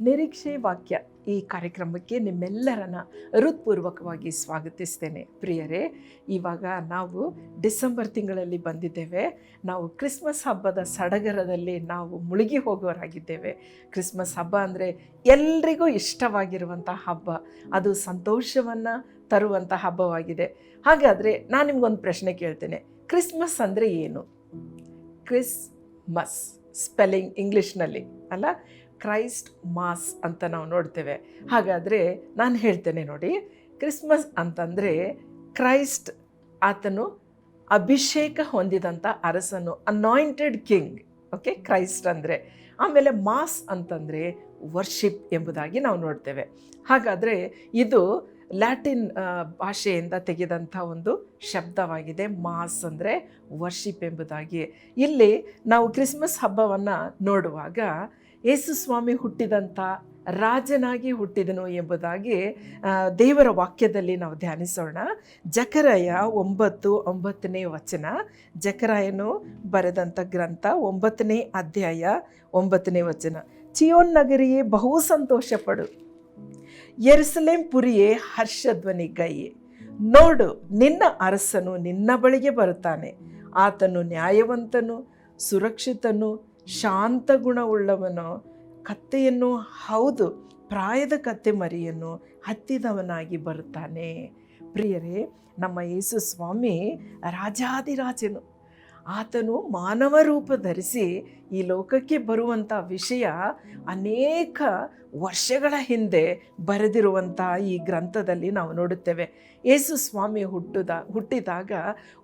ನಿರೀಕ್ಷೆ ವಾಕ್ಯ ಈ ಕಾರ್ಯಕ್ರಮಕ್ಕೆ ನಿಮ್ಮೆಲ್ಲರನ್ನ ಹೃತ್ಪೂರ್ವಕವಾಗಿ ಸ್ವಾಗತಿಸ್ತೇನೆ. ಪ್ರಿಯರೇ, ಇವಾಗ ನಾವು ಡಿಸೆಂಬರ್ ತಿಂಗಳಲ್ಲಿ ಬಂದಿದ್ದೇವೆ. ನಾವು ಕ್ರಿಸ್ಮಸ್ ಹಬ್ಬದ ಸಡಗರದಲ್ಲಿ ನಾವು ಮುಳುಗಿ ಹೋಗೋರಾಗಿದ್ದೇವೆ. ಕ್ರಿಸ್ಮಸ್ ಹಬ್ಬ ಅಂದರೆ ಎಲ್ರಿಗೂ ಇಷ್ಟವಾಗಿರುವಂಥ ಹಬ್ಬ. ಅದು ಸಂತೋಷವನ್ನು ತರುವಂಥ ಹಬ್ಬವಾಗಿದೆ. ಹಾಗಾದರೆ ನಾನು ನಿಮ್ಗೊಂದು ಪ್ರಶ್ನೆ ಕೇಳ್ತೇನೆ. ಕ್ರಿಸ್ಮಸ್ ಅಂದರೆ ಏನು? ಕ್ರಿಸ್ಮಸ್, ಸ್ಪೆಲ್ಲಿಂಗ್ ಇಂಗ್ಲೀಷ್ನಲ್ಲಿ, ಅಲ್ಲ? ಕ್ರೈಸ್ಟ್ ಮಾಸ್ ಅಂತ ನಾವು ನೋಡ್ತೇವೆ. ಹಾಗಾದರೆ ನಾನು ಹೇಳ್ತೇನೆ ನೋಡಿ, ಕ್ರಿಸ್ಮಸ್ ಅಂತಂದರೆ ಕ್ರೈಸ್ಟ್ ಆತನು ಅಭಿಷೇಕ ಹೊಂದಿದಂಥ ಅರಸನು ಅನಾಯಿಂಟೆಡ್ ಕಿಂಗ್ ಓಕೆ ಕ್ರೈಸ್ಟ್ ಅಂದರೆ. ಆಮೇಲೆ ಮಾಸ್ ಅಂತಂದರೆ ವರ್ಷಿಪ್ ಎಂಬುದಾಗಿ ನಾವು ನೋಡ್ತೇವೆ. ಹಾಗಾದರೆ ಇದು ಲ್ಯಾಟಿನ್ ಭಾಷೆಯಿಂದ ತೆಗೆದಂಥ ಒಂದು ಶಬ್ದವಾಗಿದೆ. ಮಾಸ್ ಅಂದರೆ ವರ್ಷಿಪ್ ಎಂಬುದಾಗಿ. ಇಲ್ಲಿ ನಾವು ಕ್ರಿಸ್ಮಸ್ ಹಬ್ಬವನ್ನು ನೋಡುವಾಗ ಯೇಸು ಸ್ವಾಮಿ ಹುಟ್ಟಿದಂಥ ರಾಜನಾಗಿ ಹುಟ್ಟಿದನು ಎಂಬುದಾಗಿ ದೇವರ ವಾಕ್ಯದಲ್ಲಿ ನಾವು ಧ್ಯಾನಿಸೋಣ. ಜಕರಾಯ ಒಂಬತ್ತು ಒಂಬತ್ತನೇ ವಚನ. ಜಕರಾಯನು ಬರೆದಂಥ ಗ್ರಂಥ ಒಂಬತ್ತನೇ ಅಧ್ಯಾಯ ಒಂಬತ್ತನೇ ವಚನ. ಚಿಯೋನ್ ನಗರಿಯೇ ಬಹು ಸಂತೋಷಪಡು. ಎರ್ಸಲೇಂ ಪುರಿಯೇ ಹರ್ಷಧ್ವನಿ ಗೈಯೆ ನೋಡು, ನಿನ್ನ ಅರಸನು ನಿನ್ನ ಬಳಿಗೆ ಬರುತ್ತಾನೆ. ಆತನು ನ್ಯಾಯವಂತನು, ಸುರಕ್ಷಿತನು ಶಾಂತ ಗುಣವುಳ್ಳವನು ಕತ್ತೆಯನ್ನು ಹೌದು ಪ್ರಾಯದ ಕತ್ತೆ ಮರಿಯನ್ನು ಹತ್ತಿದವನಾಗಿ ಬರುತ್ತಾನೆ. ಪ್ರಿಯರೇ ನಮ್ಮ ಯೇಸು ಸ್ವಾಮಿ ರಾಜಾದಿರಾಜನು ಆತನು ಮಾನವ ರೂಪ ಧರಿಸಿ ಈ ಲೋಕಕ್ಕೆ ಬರುವಂಥ ವಿಷಯ ಅನೇಕ ವರ್ಷಗಳ ಹಿಂದೆ ಬರೆದಿರುವಂಥ ಈ ಗ್ರಂಥದಲ್ಲಿ ನಾವು ನೋಡುತ್ತೇವೆ. ಯೇಸು ಸ್ವಾಮಿ ಹುಟ್ಟಿದ, ಹುಟ್ಟಿದಾಗ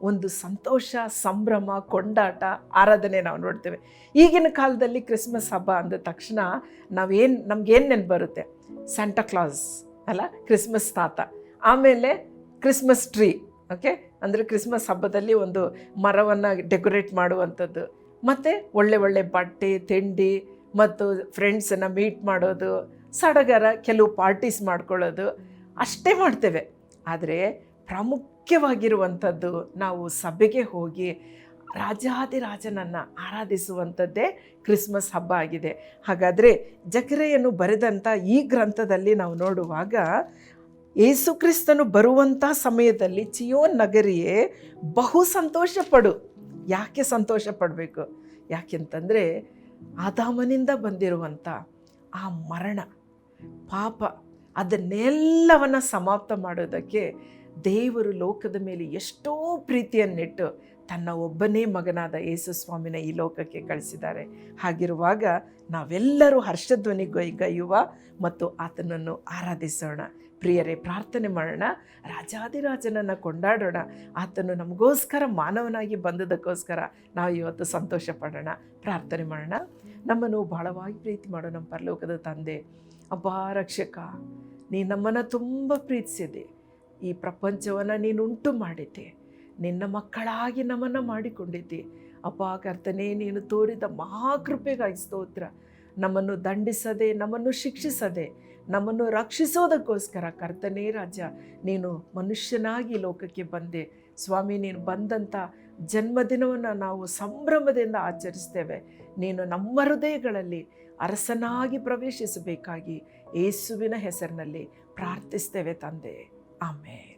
ಒಂದು ಸಂತೋಷ, ಸಂಭ್ರಮ, ಕೊಂಡಾಟ, ಆರಾಧನೆ ನಾವು ನೋಡ್ತೇವೆ. ಈಗಿನ ಕಾಲದಲ್ಲಿ ಕ್ರಿಸ್ಮಸ್ ಹಬ್ಬ ಅಂದ ತಕ್ಷಣ ನಾವೇನು, ನಮಗೇನು ನೆನಪು ಬರುತ್ತೆ ಸ್ಯಾಂಟಾ ಕ್ಲಾಸ್ ಅಲ್ಲ, ಕ್ರಿಸ್ಮಸ್ ತಾತ. ಆಮೇಲೆ ಕ್ರಿಸ್ಮಸ್ ಟ್ರೀ. ಓಕೆ ಅಂದರೆ ಕ್ರಿಸ್ಮಸ್ ಹಬ್ಬದಲ್ಲಿ ಒಂದು ಮರವನ್ನು ಡೆಕೋರೇಟ್ ಮಾಡುವಂಥದ್ದು. ಮತ್ತು ಒಳ್ಳೆ ಒಳ್ಳೆ ಬಟ್ಟೆ, ತಿಂಡಿ ಮತ್ತು ಫ್ರೆಂಡ್ಸನ್ನು ಮೀಟ್ ಮಾಡೋದು, ಸಡಗರ ಕೆಲವು ಪಾರ್ಟೀಸ್ ಮಾಡ್ಕೊಳ್ಳೋದು, ಅಷ್ಟೇ ಮಾಡ್ತೇವೆ. ಆದರೆ ಪ್ರಾಮುಖ್ಯವಾಗಿರುವಂಥದ್ದು ನಾವು ಸಭೆಗೆ ಹೋಗಿ ರಾಜಾದಿರಾಜನನ್ನು ಆರಾಧಿಸುವಂಥದ್ದೇ ಕ್ರಿಸ್ಮಸ್ ಹಬ್ಬ ಆಗಿದೆ. ಹಾಗಾದರೆ ಜಕರೆಯನ್ನು ಬರೆದಂಥ ಈ ಗ್ರಂಥದಲ್ಲಿ ನಾವು ನೋಡುವಾಗ ಯೇಸು ಕ್ರಿಸ್ತನು ಬರುವಂಥ ಸಮಯದಲ್ಲಿ ಚಿಯೋನ್ ನಗರಿಯೇ ಬಹು ಸಂತೋಷ ಪಡು ಯಾಕೆ ಸಂತೋಷ ಪಡಬೇಕು ಯಾಕೆಂತಂದರೆ ಆದಾಮನಿಂದ ಬಂದಿರುವಂಥ ಆ ಮರಣ, ಪಾಪ, ಅದನ್ನೆಲ್ಲವನ್ನು ಸಮಾಪ್ತ ಮಾಡೋದಕ್ಕೆ ದೇವರು ಲೋಕದ ಮೇಲೆ ಎಷ್ಟೋ ಪ್ರೀತಿಯನ್ನಿಟ್ಟು ತನ್ನ ಒಬ್ಬನೇ ಮಗನಾದ ಯೇಸು ಸ್ವಾಮಿನ ಈ ಲೋಕಕ್ಕೆ ಕಳಿಸಿದ್ದಾರೆ. ಹಾಗಿರುವಾಗ ನಾವೆಲ್ಲರೂ ಹರ್ಷಧ್ವನಿ ಗೈಯುವ ಮತ್ತು ಆತನನ್ನು ಆರಾಧಿಸೋಣ. ಪ್ರಿಯರೇ, ಪ್ರಾರ್ಥನೆ ಮಾಡೋಣ ರಾಜಾದಿರಾಜನನ್ನು ಕೊಂಡಾಡೋಣ. ಆತನು ನಮಗೋಸ್ಕರ ಮಾನವನಾಗಿ ಬಂದದಕ್ಕೋಸ್ಕರ ನಾವು ಇವತ್ತು ಸಂತೋಷ ಪಡೋಣ. ಪ್ರಾರ್ಥನೆ ಮಾಡೋಣ. ನಮ್ಮನ್ನು ಬಹಳವಾಗಿ ಪ್ರೀತಿ ಮಾಡೋ ನಮ್ಮ ಪರಲೋಕದ ತಂದೆ, ಅಬ್ಬಾ ರಕ್ಷಕ, ನೀ ನಮ್ಮನ್ನು ತುಂಬ ಪ್ರೀತಿಸಿದೆ. ಈ ಪ್ರಪಂಚವನ್ನು ನೀನು ಉಂಟು ಮಾಡಿದ್ದೆ. ನಿನ್ನ ಮಕ್ಕಳಾಗಿ ನಮ್ಮನ್ನು ಮಾಡಿಕೊಂಡಿದ್ದೆ. ಅಪ್ಪ ಕರ್ತನೇ, ನೀನು ತೋರಿದ ಮಹಾಕೃಪೆಗಾಗಿ ಸ್ತೋತ್ರ. ನಮ್ಮನ್ನು ದಂಡಿಸದೆ, ನಮ್ಮನ್ನು ಶಿಕ್ಷಿಸದೆ, ನಮ್ಮನ್ನು ರಕ್ಷಿಸೋದಕ್ಕೋಸ್ಕರ ಕರ್ತನೇ ರಾಜ, ನೀನು ಮನುಷ್ಯನಾಗಿ ಲೋಕಕ್ಕೆ ಬಂದೆ. ಸ್ವಾಮಿ, ನೀನು ಬಂದಂಥ ಜನ್ಮದಿನವನ್ನು ನಾವು ಸಂಭ್ರಮದಿಂದ ಆಚರಿಸ್ತೇವೆ. ನೀನು ನಮ್ಮ ಹೃದಯಗಳಲ್ಲಿ ಅರಸನಾಗಿ ಪ್ರವೇಶಿಸಬೇಕಾಗಿ ಯೇಸುವಿನ ಹೆಸರಿನಲ್ಲಿ ಪ್ರಾರ್ಥಿಸ್ತೇವೆ ತಂದೆ. ಆಮೇಲೆ